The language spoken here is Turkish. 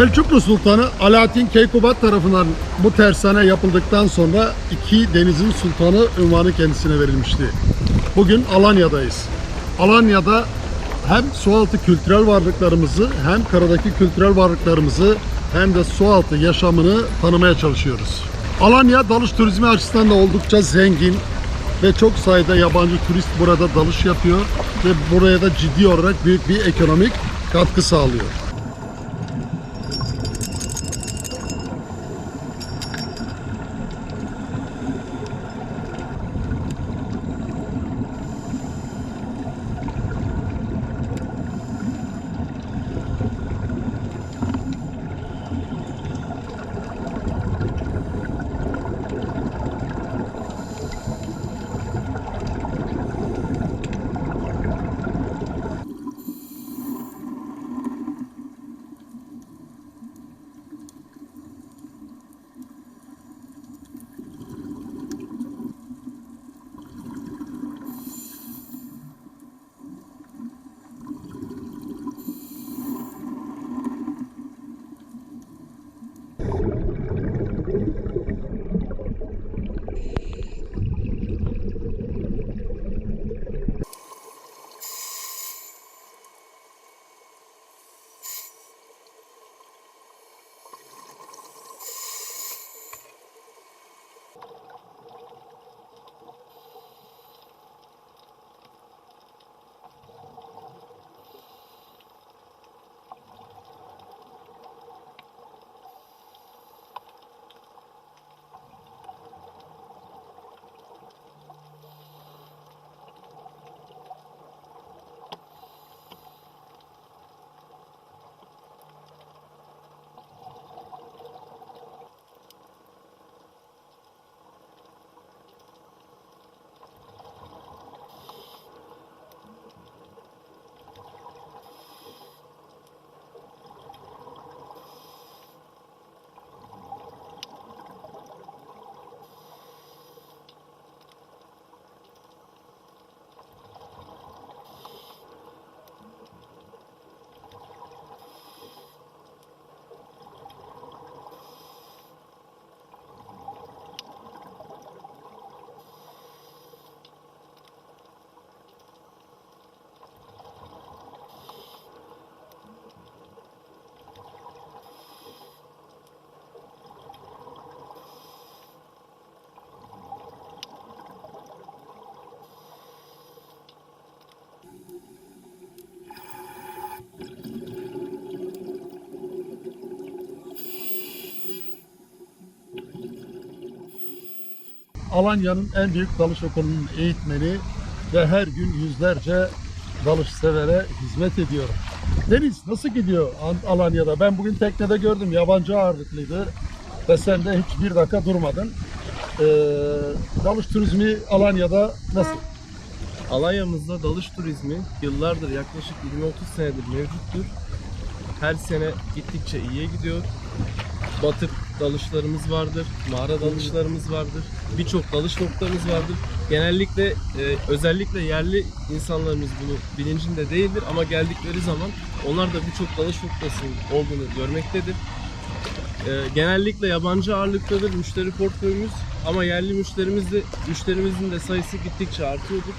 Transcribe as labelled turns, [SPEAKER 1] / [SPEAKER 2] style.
[SPEAKER 1] Selçuklu Sultanı Alaaddin Keykubat tarafından bu tersane yapıldıktan sonra iki denizin sultanı ünvanı kendisine verilmişti. Bugün Alanya'dayız. Alanya'da hem sualtı kültürel varlıklarımızı hem karadaki kültürel varlıklarımızı hem de sualtı yaşamını tanımaya çalışıyoruz. Alanya dalış turizmi açısından da oldukça zengin ve çok sayıda yabancı turist burada dalış yapıyor ve buraya da ciddi olarak büyük bir ekonomik katkı sağlıyor. Alanya'nın en büyük dalış okulunun eğitmeni ve her gün yüzlerce dalış severe hizmet ediyor. Deniz nasıl gidiyor An- Alanya'da? Ben bugün teknede gördüm yabancı ağırlıklıydı ve sen de hiç bir dakika durmadın. Ee, dalış turizmi Alanya'da nasıl?
[SPEAKER 2] Alanya'mızda dalış turizmi yıllardır yaklaşık 20-30 senedir mevcuttur. Her sene gittikçe iyiye gidiyor. Batık dalışlarımız vardır, mağara dalışlarımız vardır, birçok dalış noktamız vardır. Genellikle e, özellikle yerli insanlarımız bunu bilincinde değildir ama geldikleri zaman onlar da birçok dalış noktasının olduğunu görmektedir. E, genellikle yabancı ağırlıktadır müşteri portföyümüz ama yerli müşterimiz de müşterimizin de sayısı gittikçe artıyordur.